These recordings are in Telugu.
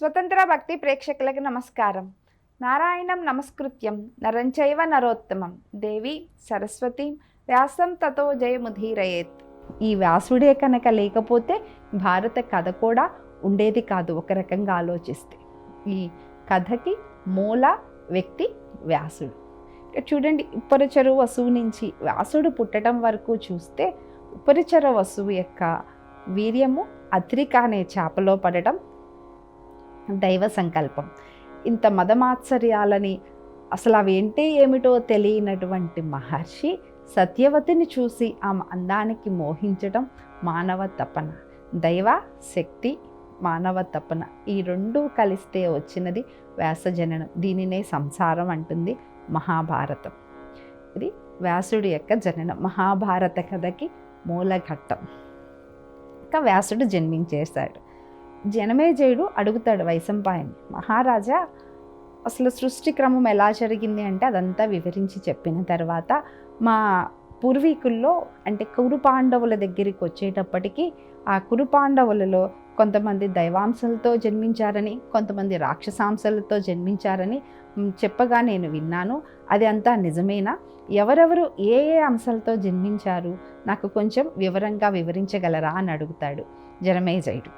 స్వతంత్ర భక్తి ప్రేక్షకులకు నమస్కారం. నారాయణం నమస్కృత్యం నరంచైవ నరోత్తమం. దేవి సరస్వతి వ్యాసం తతో జయముధీరయేత్ ఈ వ్యాసుడే కనుక లేకపోతే భారత కథ కూడా ఉండేది కాదు ఒక రకంగా ఆలోచిస్తే. ఈ కథకి మూల వ్యక్తి వ్యాసుడు. చూడండి ఉపరిచరు వసువు నుంచి వ్యాసుడు పుట్టడం వరకు చూస్తే ఉపరిచర వసువు యొక్క వీర్యము అత్రిక అనే చేపలో పడటం దైవ సంకల్పం. ఇంత మదమాత్సర్యాలని అసలు అవేంటే ఏమిటో తెలియనటువంటి మహర్షి సత్యవతిని చూసి ఆమె అందానికి మోహించడం మానవ తపన. దైవ శక్తి మానవ తపన ఈ రెండు కలిస్తే వచ్చినది వ్యాసజననం. దీనినే సంసారం అంటుంది మహాభారతం. ఇది వ్యాసుడి యొక్క జననం. మహాభారత కథకి మూలఘట్టం. ఇంకా వ్యాసుడు జన్మించేశాడు. జనమేజయుడు అడుగుతాడు వైశంపాయని మహారాజా అసలు సృష్టి క్రమం ఎలా జరిగింది అంటే అదంతా వివరించి చెప్పిన తర్వాత మా పూర్వీకుల్లో అంటే కురు పాండవుల దగ్గరికి వచ్చేటప్పటికి ఆ కురు పాండవులలో కొంతమంది దైవాంశలతో జన్మించారని కొంతమంది రాక్షసాంశలతో జన్మించారని చెప్పగా నేను విన్నాను. అది అంతా నిజమేనా? ఎవరెవరు ఏ ఏ అంశాలతో జన్మించారు? నాకు కొంచెం వివరంగా వివరించగలరా? అని అడుగుతాడు జనమేజయుడు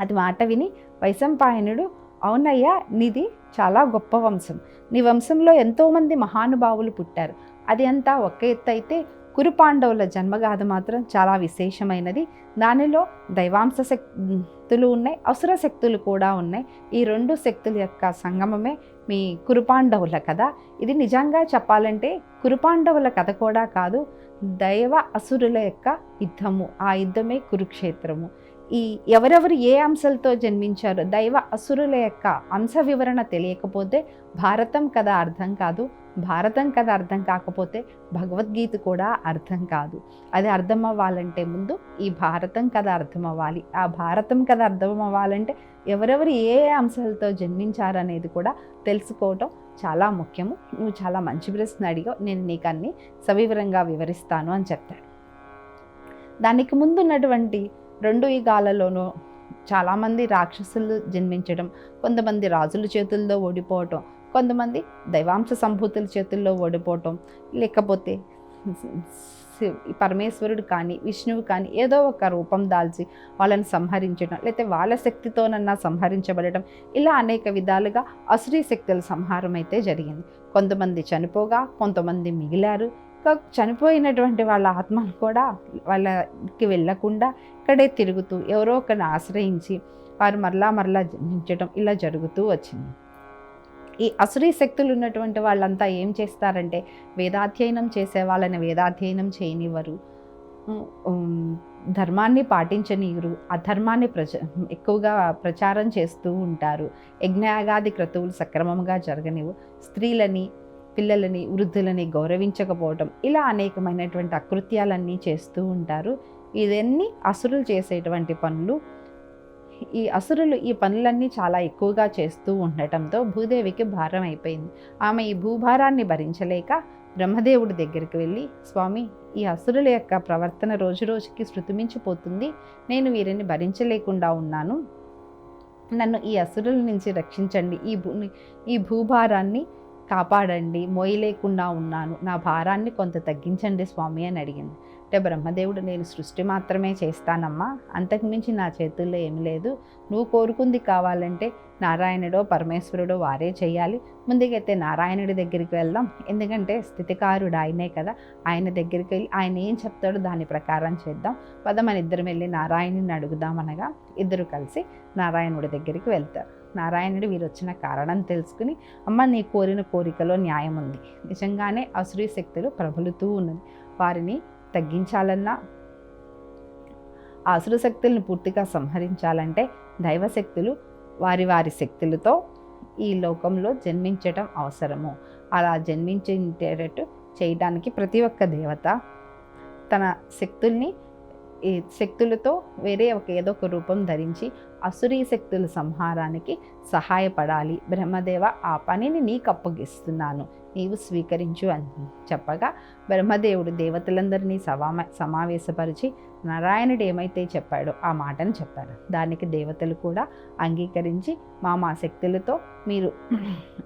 అది మాట విని వైశంపాయనుడు అవునయ్యా నీది చాలా గొప్ప వంశం. నీ వంశంలో ఎంతోమంది మహానుభావులు పుట్టారు. అది అంతా ఒక్క ఎత్తు అయితే కురుపాండవుల జన్మగాథ మాత్రం చాలా విశేషమైనది. దానిలో దైవాంశ శక్తులు ఉన్నాయి అసుర శక్తులు కూడా ఉన్నాయి. ఈ రెండు శక్తుల యొక్క సంగమమే మీ కురుపాండవుల కథ. ఇది నిజంగా చెప్పాలంటే కురుపాండవుల కథ కూడా కాదు దైవ అసురుల యొక్క యుద్ధము. ఆ యుద్ధమే కురుక్షేత్రము. ఈ ఎవరెవరు ఏ అంశాలతో జన్మించారో దైవ అసురుల యొక్క అంశ వివరణ తెలియకపోతే భారతం కథ అర్థం కాదు భారతం కథ అర్థం కాకపోతే భగవద్గీత కూడా అర్థం కాదు. అది అర్థం అవ్వాలంటే ముందు ఈ భారతం కథ అర్థం అవ్వాలి ఆ భారతం కథ అర్థం అవ్వాలంటే ఎవరెవరు ఏ ఏ అంశాలతో జన్మించారనేది కూడా తెలుసుకోవటం చాలా ముఖ్యము. నువ్వు చాలా మంచి ప్రశ్న అడిగావు. నేను నీకు అన్ని సవివరంగా వివరిస్తాను అని చెప్పాడు దానికి ముందు ఉన్నటువంటి రెండు యుగాలలోనూ చాలామంది రాక్షసులు జన్మించడం కొంతమంది రాజుల చేతుల్లో ఓడిపోవటం కొంతమంది దైవాంశ సంభూతుల చేతుల్లో ఓడిపోవటం లేకపోతే పరమేశ్వరుడు కానీ విష్ణువు కానీ ఏదో ఒక రూపం దాల్చి వాళ్ళని సంహరించడం లేకపోతే వాళ్ళ శక్తితోనన్నా సంహరించబడటం ఇలా అనేక విధాలుగా అసురీ శక్తుల సంహారం అయితే జరిగింది. కొంతమంది చనిపోగా కొంతమంది మిగిలారు చనిపోయినటువంటి వాళ్ళ ఆత్మలు కూడా వాళ్ళకి వెళ్ళకుండా ఇక్కడే తిరుగుతూ ఎవరో ఒకరిని ఆశ్రయించి వారు మరలా మరలా జన్మించడం ఇలా జరుగుతూ వచ్చింది. ఈ అసురీ శక్తులు ఉన్నటువంటి వాళ్ళంతా ఏం చేస్తారంటే వేదాధ్యయనం చేసే వాళ్ళని వేదాధ్యయనం చేయనివ్వరు. ధర్మాన్ని పాటించనీయరు అధర్మాన్ని ప్రచ ఎక్కువగా ప్రచారం చేస్తూ ఉంటారు. యజ్ఞయాగాది క్రతువులు సక్రమంగా జరగనివ్వు స్త్రీలని పిల్లలని వృద్ధులని గౌరవించకపోవటం ఇలా అనేకమైనటువంటి అకృత్యాలన్నీ చేస్తూ ఉంటారు. ఇదన్నీ అసురులు చేసేటువంటి పనులు. ఈ అసురులు ఈ పనులన్నీ చాలా ఎక్కువగా చేస్తూ ఉండటంతో భూదేవికి భారం అయిపోయింది. ఆమె ఈ భూభారాన్ని భరించలేక బ్రహ్మదేవుడి దగ్గరికి వెళ్ళి స్వామి ఈ అసురుల యొక్క ప్రవర్తన రోజు రోజుకి శృతిమించిపోతుంది. నేను వీరిని భరించలేకుండా ఉన్నాను. నన్ను ఈ అసురుల నుంచి రక్షించండి. ఈ భూ ఈ భూభారాన్ని కాపాడండి మోయలేకుండా ఉన్నాను. నా భారాన్ని కొంత తగ్గించండి స్వామి అని అడిగింది. అంటే బ్రహ్మదేవుడు నేను సృష్టి మాత్రమే చేస్తానమ్మా. అంతకుమించి నా చేతుల్లో ఏమి లేదు. నువ్వు కోరుకుంది కావాలంటే నారాయణుడో పరమేశ్వరుడో వారే చేయాలి. ముందుకైతే నారాయణుడి దగ్గరికి వెళ్దాం. ఎందుకంటే స్థితికారుడు ఆయనే కదా. ఆయన దగ్గరికి వెళ్ళి ఆయన ఏం చెప్తాడో దాని ప్రకారం చేద్దాం. పద మన ఇద్దరం వెళ్ళి నారాయణుని అడుగుదామనగా ఇద్దరు కలిసి నారాయణుడి దగ్గరికి వెళ్తారు. నారాయణుడు వీరు వచ్చిన కారణం తెలుసుకుని అమ్మ నీ కోరిన కోరికలో న్యాయం ఉంది. నిజంగానే అసురీ శక్తులు ప్రబలుతూ ఉన్నది. వారిని తగ్గించాలన్నా అసురు శక్తులను పూర్తిగా సంహరించాలంటే దైవశక్తులు వారి వారి శక్తులతో ఈ లోకంలో జన్మించటం అవసరము. అలా జన్మించేటట్టు చేయడానికి ప్రతి ఒక్క దేవత తన శక్తుల్ని ఈ శక్తులతో వేరే ఒక ఏదో ఒక రూపం ధరించి అసురీ శక్తుల సంహారానికి సహాయపడాలి. బ్రహ్మదేవ ఆ పనిని నీకు అప్పగిస్తున్నాను. నీవు స్వీకరించు అని చెప్పగా బ్రహ్మదేవుడు దేవతలందరినీ సమామ సమావేశపరిచి నారాయణుడు ఏమైతే చెప్పాడో ఆ మాటను చెప్పారు దానికి దేవతలు కూడా అంగీకరించి మా మా శక్తులతో మీరు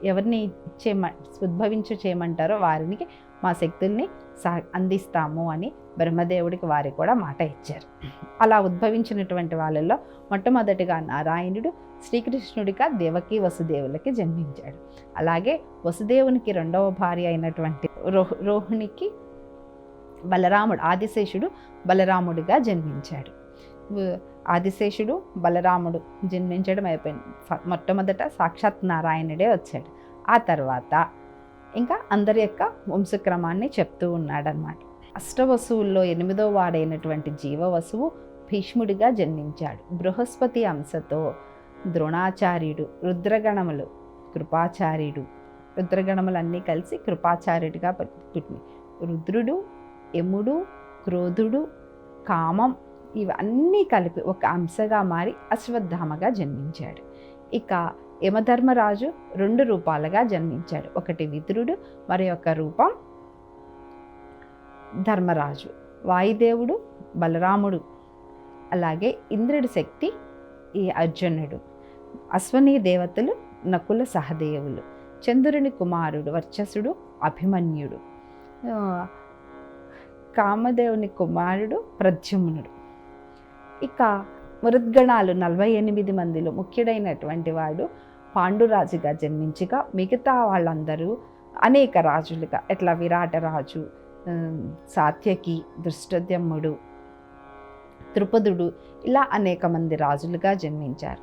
ఎవరిని చేయమ ఉద్భవించు చేయమంటారో వారికి మా శక్తుల్ని సా అందిస్తాము అని బ్రహ్మదేవుడికి వారి కూడా మాట ఇచ్చారు. అలా ఉద్భవించినటువంటి వాళ్ళల్లో మొట్టమొదటిగా నారాయణుడు శ్రీకృష్ణుడిగా దేవకి వసుదేవులకి జన్మించాడు. అలాగే వసుదేవునికి రెండవ భార్య అయినటువంటి రోహ రోహిణికి బలరాముడు ఆదిశేషుడు బలరాముడిగా జన్మించాడు. ఆదిశేషుడు బలరాముడు జన్మించడం అయిపోయింది. మొట్టమొదట సాక్షాత్ నారాయణుడే వచ్చాడు. ఆ తర్వాత ఇంకా అందరి యొక్క వంశక్రమాన్ని చెప్తూ ఉన్నాడనమాట అష్టవసువుల్లో ఎనిమిదో వాడైనటువంటి జీవవసువు భీష్ముడిగా జన్మించాడు. బృహస్పతి అంశతో ద్రోణాచార్యుడు రుద్రగణములు కృపాచార్యుడు రుద్రగణములన్నీ కలిసి కృపాచార్యుడిగా పుట్టింది. రుద్రుడు యముడు క్రోధుడు కామం ఇవన్నీ కలిపి ఒక అంశగా మారి అశ్వత్థామగా జన్మించాడు. ఇక యమధర్మరాజు రెండు రూపాలుగా జన్మించాడు. ఒకటి విదురుడు మరి ఒక రూపం ధర్మరాజు. వాయుదేవుడు బలరాముడు అలాగే ఇంద్రుడి శక్తి ఈ అర్జునుడు. అశ్వనీ దేవతలు నకుల సహదేవులు. చంద్రుని కుమారుడు వర్చసుడు అభిమన్యుడు. కామదేవుని కుమారుడు ప్రద్యుమ్నుడు. ఇక మృద్గణాలు నలభై ఎనిమిది మందిలో ముఖ్యుడైనటువంటి వాడు పాండురాజుగా జన్మించగా మిగతా వాళ్ళందరూ అనేక రాజులుగా ఎట్లా విరాట రాజు సాత్యకి దృష్టద్యమ్ముడు త్రుపదుడు ఇలా అనేక మంది రాజులుగా జన్మించారు.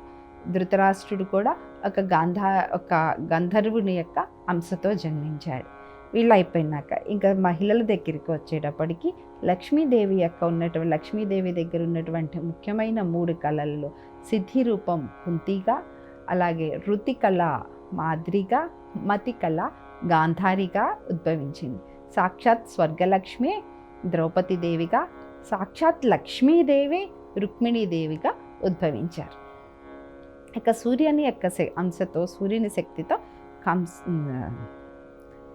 ధృతరాష్ట్రుడు కూడా ఒక గాంధా ఒక గంధర్వుని యొక్క అంశతో జన్మించాడు. వీళ్ళు అయిపోయినాక ఇంకా మహిళల దగ్గరికి వచ్చేటప్పటికి లక్ష్మీదేవి యొక్క ఉన్నటువంటి లక్ష్మీదేవి దగ్గర ఉన్నటువంటి ముఖ్యమైన మూడు కళల్లో సిద్ధి రూపం కుంతిగా అలాగే రుతికళ మాదిరిగా మతికళ గాంధారిగా ఉద్భవించింది. సాక్షాత్ స్వర్గలక్ష్మి ద్రౌపది దేవిగా సాక్షాత్ లక్ష్మీదేవి రుక్మిణీదేవిగా ఉద్భవించారు. ఇక సూర్యుని యొక్క అంశతో సూర్యుని శక్తితో కంస్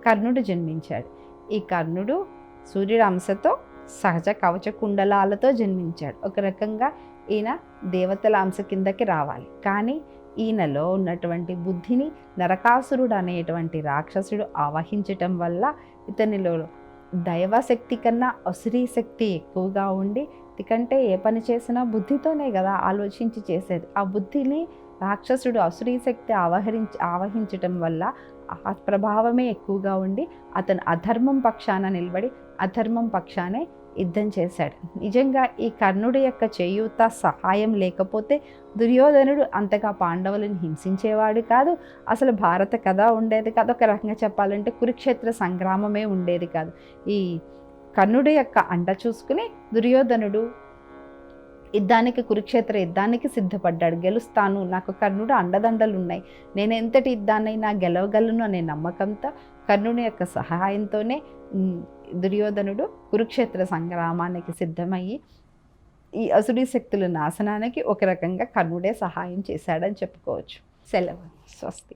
కర్ణుడు జన్మించాడు. ఈ కర్ణుడు సూర్యుడి అంశతో సహజ కవచ కుండలాలతో జన్మించాడు. ఒక రకంగా ఈయన దేవతల అంశ కిందకి రావాలి. కానీ ఈయనలో ఉన్నటువంటి బుద్ధిని నరకాసురుడు అనేటువంటి రాక్షసుడు ఆవహించటం వల్ల ఇతనిలో దైవశక్తి కన్నా అసురీ శక్తి ఎక్కువగా ఉండి ఎందుకంటే ఏ పని చేసినా బుద్ధితోనే కదా ఆలోచించి చేసేది. ఆ బుద్ధిని రాక్షసుడు అసురీ శక్తి ఆవహరించి ఆవహించటం వల్ల ఆ ప్రభావమే ఎక్కువగా ఉండి అతను అధర్మం పక్షాన నిలబడి అధర్మం పక్షానే యుద్ధం చేశాడు. నిజంగా ఈ కర్ణుడి యొక్క చేయూత సహాయం లేకపోతే దుర్యోధనుడు అంతగా పాండవులను హింసించేవాడు కాదు. అసలు భారత కథ ఉండేది కాదు. ఒక రకంగా చెప్పాలంటే కురుక్షేత్ర సంగ్రామమే ఉండేది కాదు. ఈ కర్ణుడి యొక్క అండ చూసుకుని దుర్యోధనుడు యుద్ధానికి కురుక్షేత్ర యుద్ధానికి సిద్ధపడ్డాడు. గెలుస్తాను. నాకు కర్ణుడు అండదండలు ఉన్నాయి నేను ఎంతటి యుద్ధాన్నైనా గెలవగలను అనే నమ్మకంతో కర్ణుని యొక్క సహాయంతోనే దుర్యోధనుడు కురుక్షేత్ర సంగ్రామానికి సిద్ధమయ్యి ఈ అసుడి శక్తుల నాశనానికి ఒక రకంగా కర్ణుడే సహాయం చేశాడని చెప్పుకోవచ్చు. సెలవు. స్వస్తి.